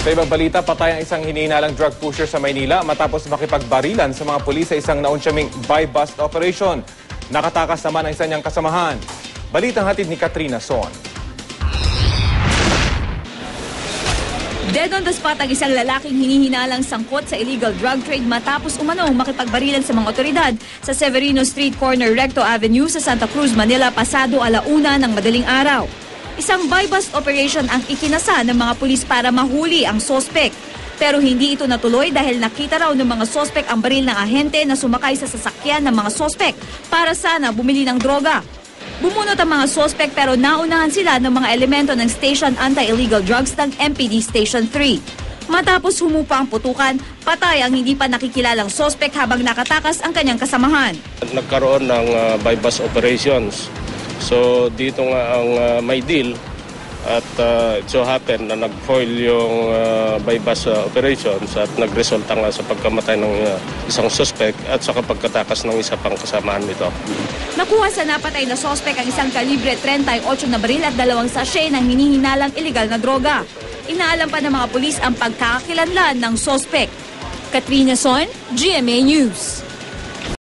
Sa ibang balita, patay ang isang hinihinalang drug pusher sa Maynila matapos makipagbarilan sa mga pulis sa isang naunsyaming buy-bust operation. Nakatakas naman ang isa niyang kasamahan. Balitang hatid ni Katrina Son. Dead on the spot ang isang lalaking hinihinalang sangkot sa illegal drug trade matapos umanong makipagbarilan sa mga otoridad sa Severino Street Corner Recto Avenue sa Santa Cruz, Manila pasado alauna ng madaling araw. Isang buy-bust operation ang ikinasa ng mga pulis para mahuli ang sospek. Pero hindi ito natuloy dahil nakita raw ng mga sospek ang baril ng ahente na sumakay sa sasakyan ng mga sospek para sana bumili ng droga. Bumunot ang mga sospek pero naunahan sila ng mga elemento ng Station Anti-Illegal Drugs ng MPD Station 3. Matapos humupa ang putukan, patay ang hindi pa nakikilalang sospek habang nakatakas ang kanyang kasamahan. nagkaroon ng uh, buy-bust operations. So dito nga ang uh, may deal at uh, it so happen na nag-foil yung uh, buy-bust uh, operations at nagresulta nga sa pagkamatay ng uh, isang suspect at sa pagkatakas ng isa pang kasamaan nito. Nakuha sa napatay na sospek ang isang kalibre 38 na baril at dalawang sachet ng hinihinalang ilegal na droga. Inaalam pa ng mga pulis ang pagkakakilanlan ng sospek. Katrina Son, GMA News.